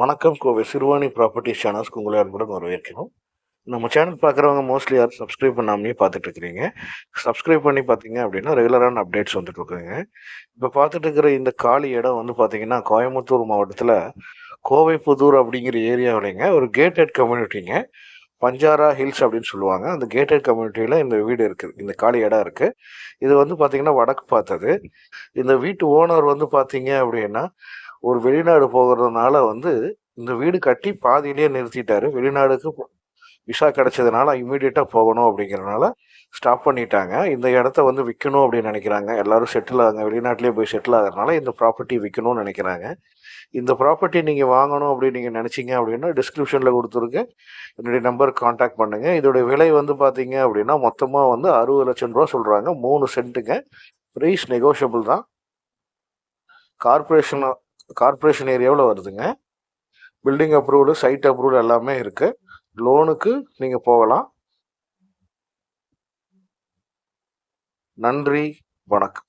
வணக்கம். கோவை சிறுவாணி ப்ராப்பர்ட்டி சேனல்ஸ்க்கு உங்களை அன்புடன் வரவேற்கிறோம். நம்ம சேனல் பார்க்குறவங்க மோஸ்ட்லி யாரும் சப்ஸ்கிரைப் பண்ணாமலே பார்த்துட்டு இருக்கிறீங்க. சப்ஸ்கிரைப் பண்ணி பார்த்தீங்க அப்படின்னா ரெகுலரான அப்டேட்ஸ் வந்துட்டு இருக்குங்க இப்போ பார்த்துட்டு இருக்கிற இந்த காலி இடம் வந்து பார்த்தீங்கன்னா கோயம்புத்தூர் மாவட்டத்தில் கோவை புதூர் அப்படிங்கிற ஏரியாவிலைங்க ஒரு கேட்டட் கம்யூனிட்டிங்க பஞ்சாரா ஹில்ஸ் அப்படின்னு சொல்லுவாங்க. அந்த கேட்டட் கம்யூனிட்டியில் இந்த வீடு இருக்குது இந்த காலி இடம் இருக்குது இது வந்து பார்த்தீங்கன்னா வடக்கு பார்த்தது. இந்த வீட்டு ஓனர் வந்து பார்த்தீங்க அப்படின்னா ஒரு வெளிநாடு போகிறதுனால வந்து இந்த வீடு கட்டி பாதியிலேயே நிறுத்திட்டாரு. வெளிநாடுக்கு விசா கிடைச்சதுனால இமீடியட்டாக போகணும் அப்படிங்கிறனால ஸ்டாப் பண்ணிட்டாங்க. இந்த இடத்த வந்து விற்கணும் அப்படின்னு நினைக்கிறாங்க. எல்லாரும் செட்டில் ஆகுங்க. வெளிநாட்டிலே போய் செட்டில் ஆகிறதுனால இந்த ப்ராப்பர்ட்டி விற்கணும்னு நினைக்கிறாங்க. இந்த ப்ராப்பர்ட்டி நீங்கள் வாங்கணும் அப்படின்னு நீங்கள் நினச்சிங்க அப்படின்னா டிஸ்கிரிப்ஷனில் கொடுத்துருக்கேன் என்னுடைய நம்பருக்கு காண்டாக்ட் பண்ணுங்கள் இதோடைய விலை வந்து பார்த்தீங்க அப்படின்னா மொத்தமாக வந்து அறுபது லட்சம் ரூபா சொல்கிறாங்க மூணு சென்ட்டுங்க ப்ரைஸ் நெகோஷியபிள் தான். கார்பரேஷன் கார்பரேஷன் ஏரியாவில் வருதுங்க. பில்டிங் அப்ரூவ்டு சைட் அப்ரூவ்டு எல்லாமே இருக்குது லோனுக்கு நீங்கள் போகலாம். நன்றி வணக்கம்.